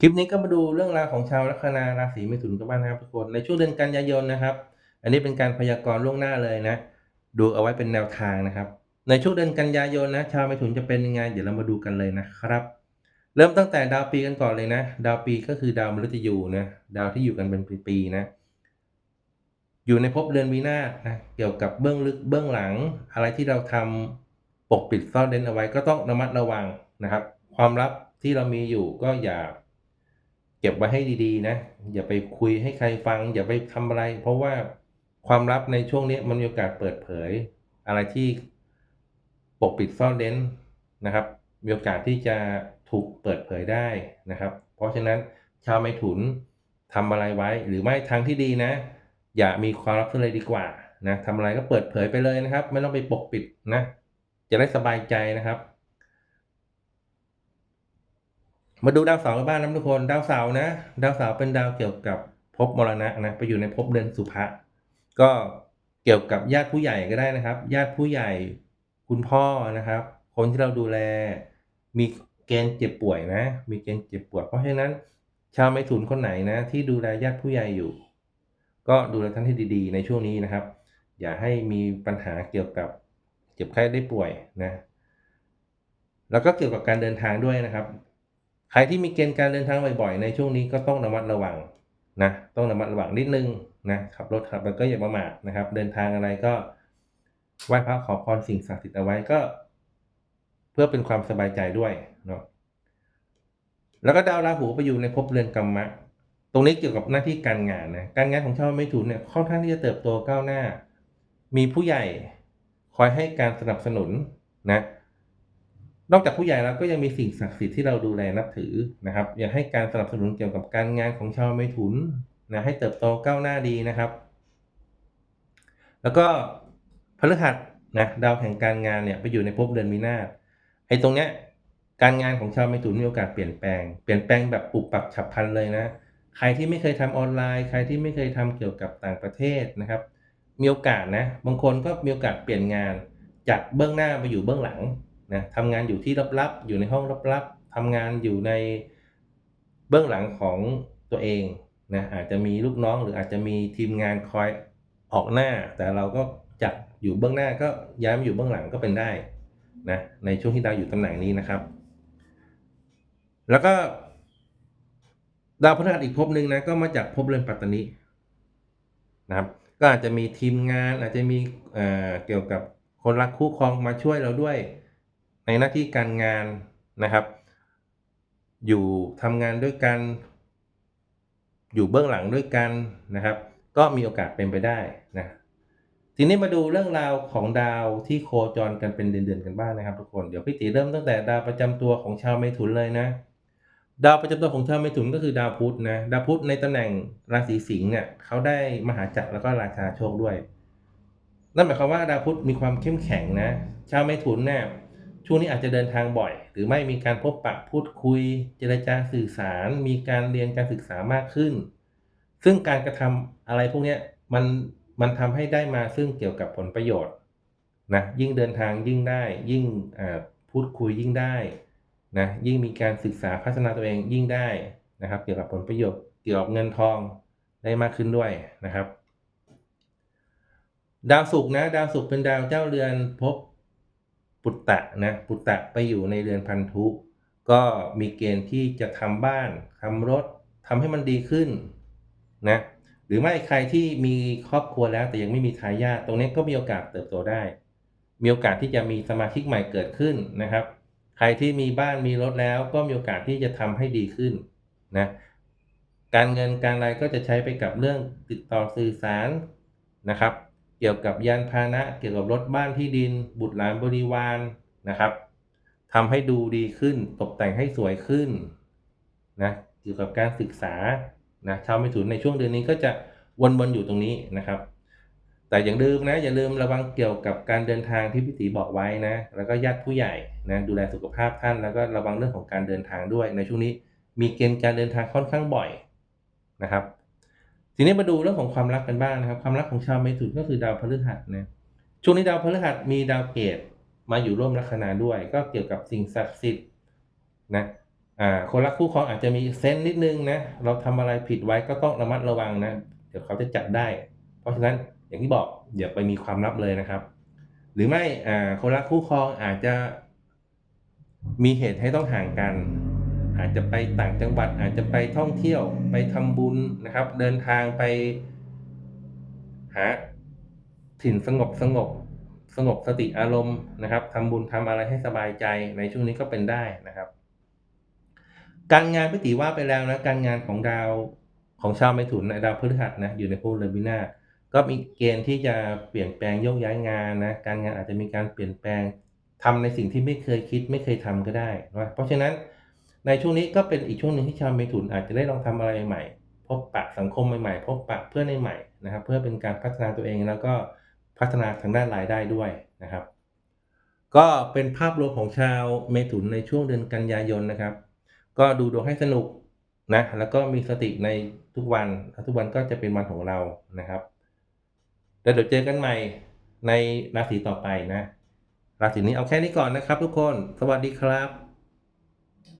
คลิปนี้ก็มาดูเรื่องราวของชาวลัคนาราศีเมถุนกันบ้างนะครับทุกคนในช่วงเดือนกันยายนนะครับ อันนี้เป็นการพยากรณ์ล่วงหน้าเลยนะ ดูเอาไว้เป็นแนวทางนะครับ ในช่วงเดือนกันยายนนะชาวเมถุนจะเป็นยังไงเดี๋ยวเรามาดูกันเลยนะครับ เริ่มตั้งแต่ดาวปีกันก่อนเลยนะ ดาวปีก็คือดาวมฤตยูนะดาวที่อยู่กันเป็นปีๆนะอยู่ในภพเรือนวินาศนะเกี่ยวกับเบื้องลึกเบื้องหลัง อะไรที่เราทำปกปิดซ่อนเร้นเอาไว้ก็ต้องระมัดระวังนะครับ ความลับที่เรามีอยู่ก็อย่า เก็บไว้ให้ดีๆนะ อย่าไปคุยให้ใครฟัง อย่าไปทำอะไร เพราะว่าความลับในช่วงนี้มันมีโอกาสเปิดเผย อะไรที่ปกปิดซ่อนเร้นนะครับ มีโอกาสที่จะถูกเปิดเผยได้นะครับ เพราะฉะนั้นชาวไมถุนทำอะไรไว้ หรือไม่ทางที่ดีนะ อย่ามีความลับเลยดีกว่านะทำอะไรก็เปิดเผยไปเลยนะครับ ไม่ต้องไปปกปิดนะ จะได้สบายใจนะครับ มาดูดาวเสาร์กันบ้างนะทุกคนดาวเสาร์นะ ดาวเสาร์เป็นดาวเกี่ยวกับภพมรณะนะไปอยู่ในภพเดือนสุภะก็เกี่ยวกับญาติผู้ใหญ่ก็ได้นะครับ ญาติผู้ใหญ่คุณพ่อนะครับ คนที่เราดูแล มีเกณฑ์เจ็บป่วยนะ มีเกณฑ์เจ็บป่วยเพราะฉะนั้น ชาวไมถุนคนไหนนะ ที่ดูแลญาติผู้ใหญ่อยู่ ก็ดูแลท่านให้ดีๆ ในช่วงนี้นะครับ อย่าให้มีปัญหาเกี่ยวกับเจ็บไข้ได้ป่วยนะ แล้วก็เกี่ยวกับการเดินทางด้วยนะครับ ใครที่มีเกณฑ์การเดินทางบ่อยๆ ในช่วงนี้ก็ต้องระมัดระวังนะต้องระมัดระวังนิดนึงนะขับรถขับแล้วก็อย่าประมาทนะครับ เดินทางอะไรก็ไหว้พระขอพรสิ่งศักดิ์สิทธิ์เอาไว้ก็ เพื่อเป็นความสบายใจด้วยเนาะแล้วก็ดาวราหูไปอยู่ในภพเรือนกรรมะ ตรงนี้เกี่ยวกับหน้าที่การงานนะการงานของชาวไม่ถุนเนี่ยค่อนข้างที่จะเติบโตก้าวหน้า มีผู้ใหญ่คอยให้การสนับสนุนนะ นอกจากผู้ใหญ่แล้วก็ยังมีสิ่งศักดิ์สิทธิ์ที่เราดูแลนับถือนะครับ อยากให้การสนับสนุนเกี่ยวกับการงานของชาวไมถุนนะให้เติบโตก้าวหน้าดีนะครับ แล้วก็พฤหัสนะดาวแห่งการงานเนี่ยไปอยู่ในภพเดือนมีนาไอ้ตรงเนี้ยการงานของชาวไมถุนมีโอกาสเปลี่ยนแปลง เปลี่ยนแปลงแบบปุบปับฉับพลันเลยนะ ใครที่ไม่เคยทำออนไลน์ ใครที่ไม่เคยทำเกี่ยวกับต่างประเทศนะครับ มีโอกาสนะ บางคนก็มีโอกาสเปลี่ยนงาน จากเบื้องหน้ามาอยู่เบื้องหลัง นะทำงานอยู่ที่ลับๆ อยู่ในห้องลับๆทำงานอยู่ในเบื้องหลังของตัวเองนะอาจจะมีลูกน้องหรืออาจจะมีทีมงานคอยออกหน้า แต่เราก็จับอยู่เบื้องหน้าก็ย้ายมาอยู่เบื้องหลังก็เป็นได้นะในช่วงที่ดาวอยู่ตำแหน่งนี้นะครับ แล้วก็ดาวพฤหัสอีกภพหนึ่งนะก็มาจากภพเรือนปัตตานีนะครับ ก็อาจจะมีทีมงานอาจจะมีเอ่อเกี่ยวกับคนรักคู่ครองมาช่วยเราด้วย ในหน้าที่การงานนะครับ อยู่ทำงานด้วยกัน อยู่เบื้องหลังด้วยกันนะครับ ก็มีโอกาสเป็นไปได้นะทีนี้มาดูเรื่องราวของดาวที่โคจรกันเป็นเดือนๆกันบ้างนะครับทุกคนเดี๋ยวพี่ตีเริ่มตั้งแต่ดาวประจำตัวของชาวเมถุนเลยนะ ดาวประจำตัวของชาวเมถุนก็คือดาวพุธนะดาวพุธในตำแหน่งราศีสิงห์เนี่ยเขาได้มหาจักรแล้วก็ราชาโชคด้วยนั่นหมายความว่าดาวพุธมีความเข้มแข็งนะ ชาวเมถุนเนี่ย ช่วงนี้อาจจะเดินทางบ่อย หรือไม่มีการพบปะพูดคุย เจรจาสื่อสาร มีการเรียนการศึกษามากขึ้น ซึ่งการกระทำอะไรพวกนี้มันมันทำให้ได้มาซึ่งเกี่ยวกับผลประโยชน์นะยิ่งเดินทางยิ่งได้ ยิ่งพูดคุยยิ่งได้นะยิ่งมีการศึกษาพัฒนาตัวเองยิ่งได้นะครับ เกี่ยวกับผลประโยชน์เกี่ยวกับเงินทองได้มากขึ้นด้วยนะครับ ดาวศุกร์นะดาวศุกร์เป็นดาวเจ้าเรือนภพ ปุตตะนะปุตตะไปอยู่ในเรือนพันธุ ก็มีเกณฑ์ที่จะทำบ้านทำรถทำให้มันดีขึ้นนะหรือไม่ใครที่มีครอบครัวแล้วแต่ยังไม่มีทายาทตรงนี้ก็มีโอกาสเติบโตได้ มีโอกาสที่จะมีสมาชิกใหม่เกิดขึ้นนะครับ ใครที่มีบ้านมีรถแล้วก็มีโอกาสที่จะทำให้ดีขึ้นนะการเงินการอะไรก็จะใช้ไปกับเรื่องติดต่อสื่อสารนะครับ เกี่ยวกับยานพาหนะ เกี่ยวกับรถบ้านที่ดิน บุตรหลานบริวารนะครับทำให้ดูดีขึ้นตกแต่งให้สวยขึ้นนะเกี่ยวกับการศึกษานะชาวเมถุนในช่วงเดือนนี้ก็จะวนๆอยู่ตรงนี้นะครับ แต่อย่าลืมนะอย่าลืมระวังเกี่ยวกับการเดินทางที่พี่ตีบอกไว้นะแล้วก็ญาติผู้ใหญ่นะดูแลสุขภาพท่านแล้วก็ระวังเรื่องของการเดินทางด้วย ในช่วงนี้มีเกณฑ์การเดินทางค่อนข้างบ่อยนะครับ ทีนี้มาดูเรื่องของความรักกันบ้างนะครับ ความรักของชาวเมถุนก็คือดาวพฤหัสนะช่วงนี้ดาวพฤหัสมีดาวเกตมาอยู่ร่วมลัคนาด้วย ก็เกี่ยวกับสิ่งศักดิ์สิทธิ์นะอ่าคนรักคู่ครองอาจจะมีเซนนิดนึงนะเราทำอะไรผิดไว้ก็ต้องระมัดระวังนะเดี๋ยวเขาจะจับได้ เพราะฉะนั้นอย่างที่บอกอย่าไปมีความลับเลยนะครับ หรือไม่อ่าคนรักคู่ครองอาจจะมีเหตุให้ต้องห่างกัน อาจจะไปต่างจังหวัดอาจจะไปท่องเที่ยวไปทำบุญนะครับ เดินทางไปหาถิ่นสงบสงบสงบสติอารมณ์นะครับทำบุญทำอะไรให้สบายใจในช่วงนี้ก็เป็นได้นะครับ การงานพิติว่าไปแล้วนะการงานของดาวของชาวเมถุนดาวพฤหัสนะอยู่ในภพเรือนวินาก็มีเกณฑ์ที่จะเปลี่ยนแปลงโยกย้ายงานนะการงานอาจจะมีการเปลี่ยนแปลงทำในสิ่งที่ไม่เคยคิดไม่เคยทำก็ได้นะเพราะฉะนั้น ในช่วงนี้ก็เป็นอีกช่วงหนึ่งที่ชาวเมถุนอาจจะได้ลองทำอะไรใหม่ พบปะสังคมใหม่ๆ พบปะเพื่อนใหม่ๆนะครับ เพื่อเป็นการพัฒนาตัวเองแล้วก็พัฒนาทางด้านรายได้ด้วยนะครับ ก็เป็นภาพรวมของชาวเมถุนในช่วงเดือนกันยายนนะครับ ก็ดูดวงให้สนุกนะแล้วก็มีสติในทุกวันทุกวันก็จะเป็นวันของเรานะครับแล้วเดี๋ยวเจอกันใหม่ในราศีต่อไปนะ ราศีนี้เอาแค่นี้ก่อนนะครับทุกคน สวัสดีครับ